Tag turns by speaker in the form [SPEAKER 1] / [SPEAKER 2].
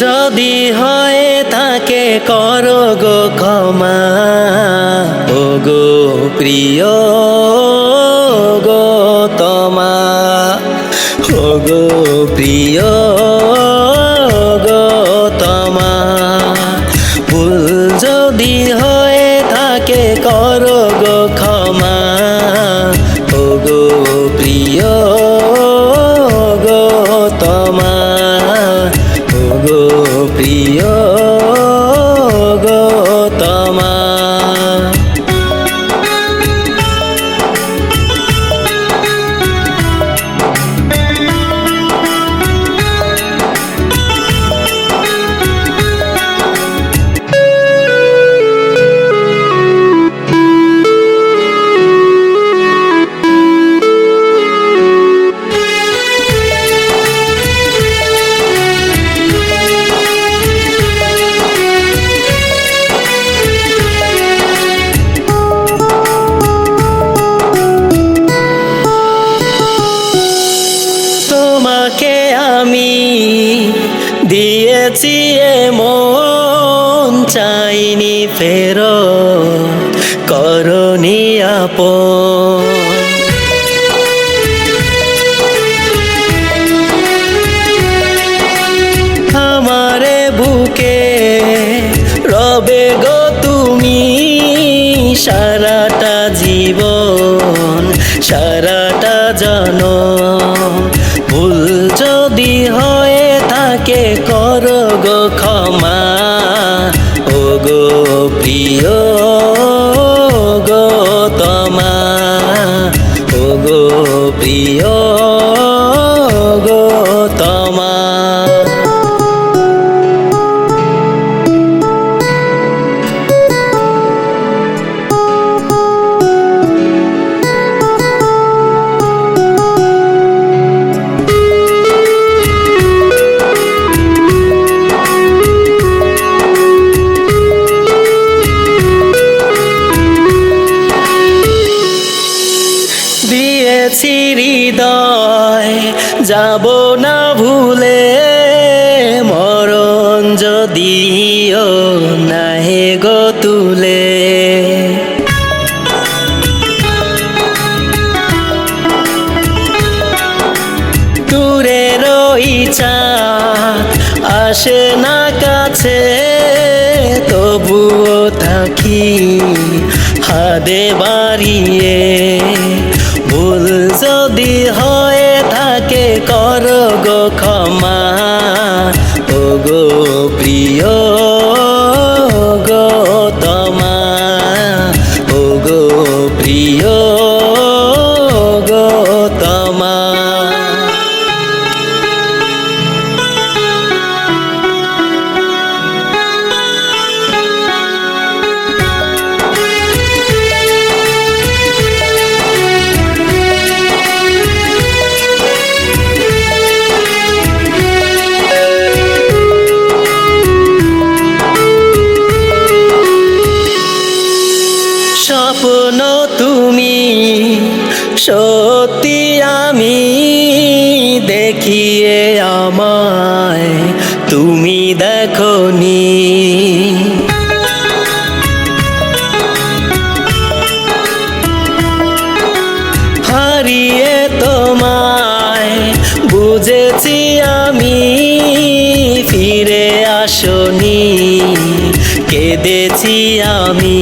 [SPEAKER 1] যদি হয় তাকে করো গো ক্ষমা। ও গো প্রিয় গো তোমা। ও গো প্রিয় গো তোমা। ভুল যদি হয় তাকে করো গো ক্ষমা। ও গো প্রিয় গো তোমা। তোমাকে আমি দিয়েছি মন, চাইনি ফেরো করনি আপন। রবে গো তুমি সারাটা জীবন, সারাটা জন ভুল যদি হয়ে থাকে করো গো ক্ষমা। ও গো প্রিয় দিয়েছি হৃদয়, যাব না ভুলে মরণ যদিও নাহে গো তুলে। দূরে রইছা আসে না কাছে, তবুও থাকি হাদে বাড়িয়ে স্বপ্ন তুমি, সত্যি আমি দেখিয়ে আমায় তুমি দেখনি। হারিয়ে তোমায় বুঝেছি আমি, ফিরে আসনি, কেঁদেছি আমি।